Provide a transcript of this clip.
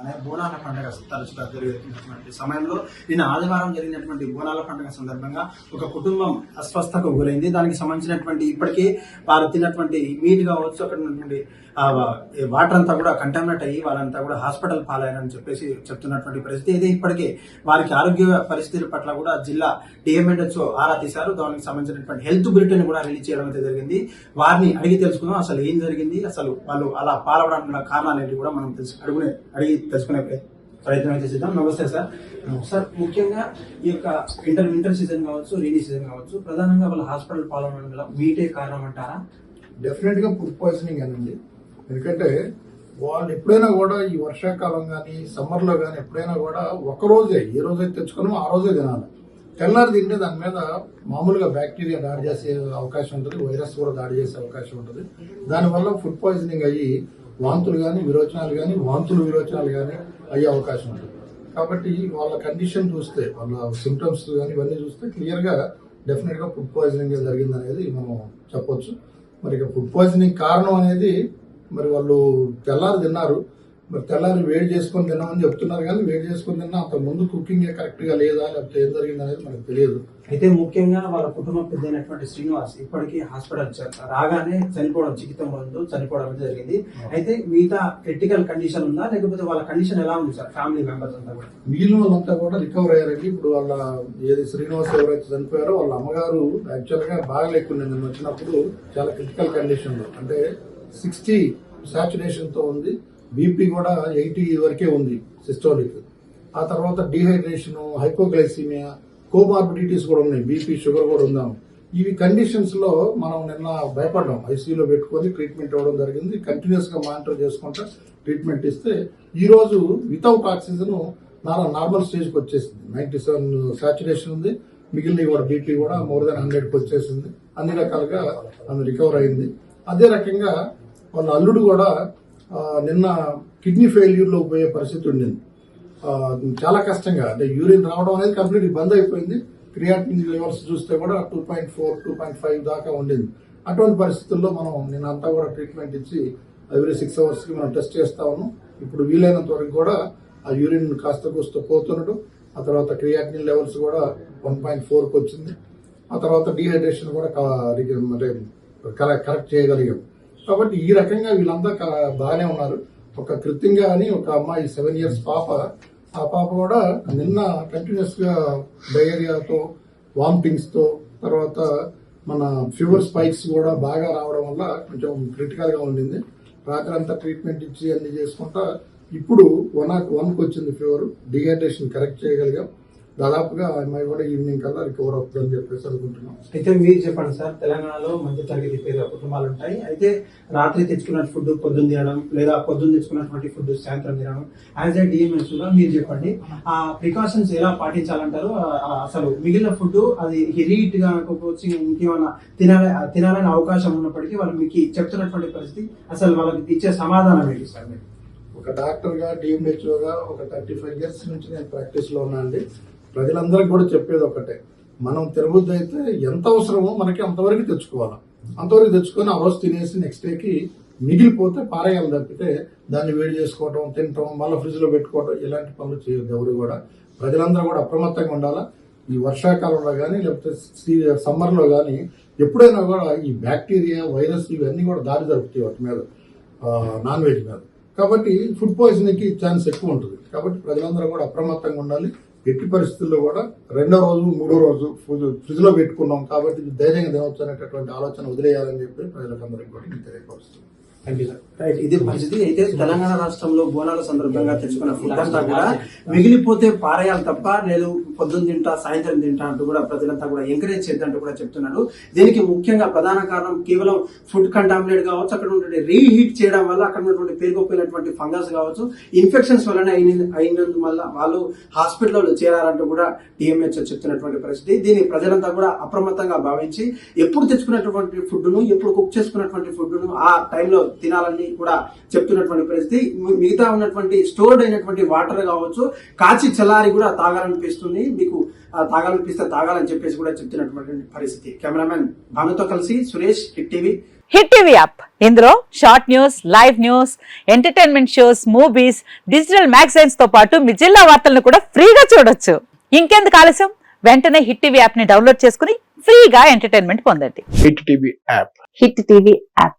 అనే బోనాల పండుగ తరచుగా జరుగుతున్నటువంటి సమయంలో నిన్న ఆదివారం జరిగినటువంటి బోనాల పండుగ సందర్భంగా ఒక కుటుంబం అస్వస్థకు గురైంది. దానికి సంబంధించినటువంటి ఇప్పటికే వారు తిన్నటువంటి మీట్ కావచ్చు అక్కడ ఉన్నటువంటి వాటర్ అంతా కూడా కంటామినేట్ అయ్యి వాళ్ళంతా కూడా హాస్పిటల్ పాలయ్యారని చెప్పేసి చెప్తున్నటువంటి పరిస్థితి. ఇది ఇప్పటికే వారికి ఆరోగ్య పరిస్థితుల పట్ల కూడా జిల్లా డిఎంఎడ్హెచ్ఓ ఆరా తీశారు. దానికి సంబంధించినటువంటి హెల్త్ బులెటిన్ కూడా రిలీజ్ చేయడం అయితే జరిగింది. వారిని అడిగి తెలుసుకుందాం అసలు ఏం జరిగింది అసలు వాళ్ళు అలా పాలవడానికి కారణాలు ఏంటి కూడా మనం తెలుసు అడుగునే అడిగి తెలుసుకునే ప్రయత్నం అయితే చేద్దాం నమస్తే సార్. సార్ ముఖ్యంగా ఈ యొక్క ఇంటర్ వింటర్ సీజన్ కావచ్చు రెయినీ సీజన్ కావచ్చు ప్రధానంగా వాళ్ళ హాస్పిటల్ పాల్గొనడం గల మీటే కారణం అంటారా డెఫినెట్గా ఫుడ్ పాయిజనింగ్ అనండి ఎందుకంటే వాళ్ళు ఎప్పుడైనా కూడా ఈ వర్షాకాలం కానీ సమ్మర్లో కానీ ఎప్పుడైనా కూడా ఒక రోజే ఏ రోజైతే తెచ్చుకున్నామో ఆ రోజే తినాలి. తెల్లారి తింటే దాని మీద మామూలుగా బ్యాక్టీరియా దాడి చేసే అవకాశం ఉంటుంది వైరస్ కూడా దాడి చేసే అవకాశం ఉంటుంది. దానివల్ల ఫుడ్ పాయిజనింగ్ అయ్యి వాంతులు కానీ విరోచనాలు కానీ వాంతులు విరోచనాలు కానీ అయ్యే అవకాశం ఉంటుంది. కాబట్టి వాళ్ళ కండిషన్ చూస్తే వాళ్ళ సిమ్టమ్స్ కానీ ఇవన్నీ చూస్తే క్లియర్గా డెఫినెట్గా ఫుడ్ పాయిజనింగ్ జరిగింది అనేది మనం చెప్పొచ్చు. మరి ఇక ఫుడ్ పాయిజనింగ్ కారణం అనేది మరి వాళ్ళు తెల్లారు తిన్నారు మరి తెల్లారి వేడి చేసుకొని తిన్నామని చెప్తున్నారు కానీ వేడి చేసుకొని తిన్నా అంత ముందు కుకింగ్ కరెక్ట్గా లేదా లేకపోతే ఏం జరిగింది అనేది మనకు తెలియదు. అయితే ముఖ్యంగా వాళ్ళ కుటుంబ పెద్ద అయినటువంటి శ్రీనివాస్ ఇప్పటికీ హాస్పిటల్ రాగానే చనిపోవడం చికిత్స ముందు చనిపోవడం అయితే జరిగింది. అయితే మిగతా క్రిటికల్ కండిషన్ ఉందా? లేకపోతే వాళ్ళ కండిషన్ ఎలా ఉంది సార్? ఫ్యామిలీ మెంబర్స్ అంతా కూడా. మిగిలిన వాళ్ళంతా కూడా రికవర్ అయ్యారండి. ఇప్పుడు వాళ్ళ ఏది శ్రీనివాస్ ఎవరైతే చనిపోయారో వాళ్ళ అమ్మగారు యాక్చువల్గా బాగా లేకుండా నిన్న వచ్చినప్పుడు చాలా క్రిటికల్ కండిషన్ అంటే సిక్స్టీ సాచురేషన్తో ఉంది. బీపీ కూడా ఎయిటీ వరకే ఉంది సిస్టోలిక్ ఆ తర్వాత డిహైడ్రేషన్ హైపోగ్లైసీమియా కోమార్బిడిటీస్ కూడా ఉన్నాయి. బీపీ షుగర్ కూడా ఉందాం. ఇవి కండిషన్స్లో మనం నిన్న భయపడ్డాం. ఐసీయూలో పెట్టుకొని ట్రీట్మెంట్ ఇవ్వడం జరిగింది. కంటిన్యూస్గా మానిటర్ చేసుకుంటా ట్రీట్మెంట్ ఇస్తే ఈ రోజు వితౌట్ ఆక్సిజన్ నార్మల్ స్టేజ్కి వచ్చేసింది. నైన్టీ సెవెన్ సాచురేషన్ ఉంది. మిగిలిన కూడా బీపీ కూడా మోర్ దాన్ హండ్రెడ్కి వచ్చేసింది. అన్ని రకాలుగా ఆమె రికవర్ అయింది. అదే రకంగా వాళ్ళ అల్లుడు కూడా నిన్న కిడ్నీ ఫెయిల్యూర్లో పోయే పరిస్థితి ఉండింది. చాలా కష్టంగా అంటే యూరిన్ రావడం అనేది కంప్లీట్ బంద్ అయిపోయింది. క్రియాటిన్ లెవెల్స్ చూస్తే కూడా two point four two point five దాకా ఉండింది. అటువంటి పరిస్థితుల్లో మనం నిన్నంతా కూడా ట్రీట్మెంట్ ఇచ్చి ఎవ్రీ సిక్స్ అవర్స్కి మనం టెస్ట్ చేస్తా ఉన్నాం. ఇప్పుడు వీలైనంత వరకు కూడా ఆ యూరిన్ కాస్త కూస్త పోతుండడం ఆ తర్వాత క్రియాటిన్ లెవెల్స్ కూడా వన్ పాయింట్ ఫోర్కి వచ్చింది. ఆ తర్వాత డిహైడ్రేషన్ కూడా అంటే కరెక్ట్ కరెక్ట్ చేయగలిగాం. కాబట్టి ఈ రకంగా వీళ్ళంతా బాగానే ఉన్నారు. ఒక కృత్యంగా అని ఒక అమ్మాయి సెవెన్ ఇయర్స్ పాప ఆ పాప కూడా నిన్న కంటిన్యూస్గా డయేరియాతో వామిటింగ్స్తో తర్వాత మన ఫీవర్ స్పైక్స్ కూడా బాగా రావడం వల్ల కొంచెం క్రిటికల్గా ఉండింది. రాత్రి అంతా ట్రీట్మెంట్ ఇచ్చి అన్ని చేసుకుంటా ఇప్పుడు వన్ ఆక్ వన్కి వచ్చింది ఫీవర్ డిహైడ్రేషన్ కరెక్ట్ చేయగలిగాం. దాదాపుగా అమ్మాయి కూడా ఈవినింగ్ కల్లా రికవర్ అవుతుందని చెప్పేసి అనుకుంటున్నాం. అయితే మీరు చెప్పండి సార్ తెలంగాణలో మధ్య తరగతి పేద కుటుంబాలు ఉంటాయి. అయితే రాత్రి తెచ్చుకున్న ఫుడ్ పొద్దున్న తినడం లేదా పొద్దున్న తెచ్చుకున్నటువంటి ఫుడ్ సాయంత్రం తినడం యాజ్ ఏ డిఎంఎస్ మీరు చెప్పండి. ఆ ప్రికాషన్స్ ఎలా పాటించాలంటారు? అసలు మిగిలిన ఫుడ్ అది హీట్గా అనుకోవచ్చు ఇంకేమైనా తినాలి తినాలని అవకాశం ఉన్నప్పటికీ వాళ్ళు మీకు చెప్తున్నటువంటి పరిస్థితి అసలు వాళ్ళకి ఇచ్చే సమాధానం ఏంటి సార్? మీరు ఒక డాక్టర్గా డిఎంహెచ్ఓ గా ఒక థర్టీ ఫైవ్ ఇయర్స్ నుంచి నేను ప్రాక్టీస్లో ఉన్నా అండి ప్రజలందరికీ కూడా చెప్పేది ఒకటే. మనం తినబుద్ధి అయితే ఎంత అవసరమో మనకి అంతవరకు తెచ్చుకోవాలి. అంతవరకు తెచ్చుకొని ఆ రోజు తినేసి నెక్స్ట్ డేకి మిగిలిపోతే పారేయాలి తప్పితే దాన్ని వేడి చేసుకోవడం తినటం మళ్ళీ ఫ్రిడ్జ్లో పెట్టుకోవటం పెట్టుకోవడం ఇలాంటి పనులు చేయొద్దు ఎవరు కూడా. ప్రజలందరూ కూడా అప్రమత్తంగా ఉండాలా? ఈ వర్షాకాలంలో కానీ లేకపోతే సమ్మర్లో కానీ ఎప్పుడైనా కూడా ఈ బ్యాక్టీరియా వైరస్ ఇవన్నీ కూడా దారి జరుపుతాయి వాటి మీద నాన్ వెజ్ మీద. కాబట్టి ఫుడ్ పాయిజన్కి ఛాన్స్ ఎక్కువ ఉంటుంది. కాబట్టి ప్రజలందరూ కూడా అప్రమత్తంగా ఉండాలి. ఎట్టి పరిస్థితుల్లో కూడా రెండో రోజు మూడో రోజు ఫ్రిడ్జ్లో పెట్టుకున్నాం కాబట్టి ధైర్యంగా తినవచ్చు అనేటటువంటి ఆలోచన వదిలేయాలని చెప్పి ప్రజలకందరికీ కూడా నేను రైట్ ఇది పరిస్థితి అయితే తెలంగాణ రాష్ట్రంలో బోనాల సందర్భంగా తెచ్చుకున్న ఫుడ్ అంతా కూడా మిగిలిపోతే పారేయాలి తప్ప లేదు పొద్దున్న తింటా సాయంత్రం తింటా అంటూ కూడా ప్రజలంతా కూడా ఎంకరేజ్ చేద్దంటూ కూడా చెప్తున్నారు. దీనికి ముఖ్యంగా ప్రధాన కారణం కేవలం ఫుడ్ కంటామినేట్ కావచ్చు అక్కడ ఉన్నటువంటి రీహీట్ చేయడం వల్ల అక్కడ ఉన్నటువంటి పేరుకుపోయినటువంటి ఫంగస్ కావచ్చు ఇన్ఫెక్షన్స్ వలన అయిన అయినందు వల్ల వాళ్ళు హాస్పిటల్లో చేరారంటూ కూడా డిఎంహెచ్ఓ చెప్తున్నటువంటి పరిస్థితి. దీన్ని ప్రజలంతా కూడా అప్రమత్తంగా భావించి ఎప్పుడు తెచ్చుకున్నటువంటి ఫుడ్ను ఎప్పుడు కుక్ చేసుకున్నటువంటి ఫుడ్ను ఆ టైంలో తినాలని కూడా చెప్తున్నటువంటి పరిస్థితి. మిగతా ఉన్నటువంటి స్టోర్డ్ అయినటువంటి వాటర్ కావచ్చు కాచి చల్లారి కూడా తాగాలనిపిస్తుంది. మీకు తాగాలనిపిస్తే తాగాలని చెప్పేసి కూడా చెప్తున్నటువంటి పరిస్థితి. కెమెరామెన్ భానుతో కలిసి Suresh hit TV. Hit TV app. ఇందులో short news live news entertainment shows movies digital మ్యాగజైన్స్తో పాటు మీ జిల్లా వార్తలను కూడా ఫ్రీగా చూడొచ్చు. ఇంకెందుకు ఆలస్యం? వెంటనే హిట్ టీవీ యాప్ని డౌన్లోడ్ చేసుకుని ఫ్రీగా ఎంటర్టైన్మెంట్ పొందండి. Hit TV app. Hit TV app.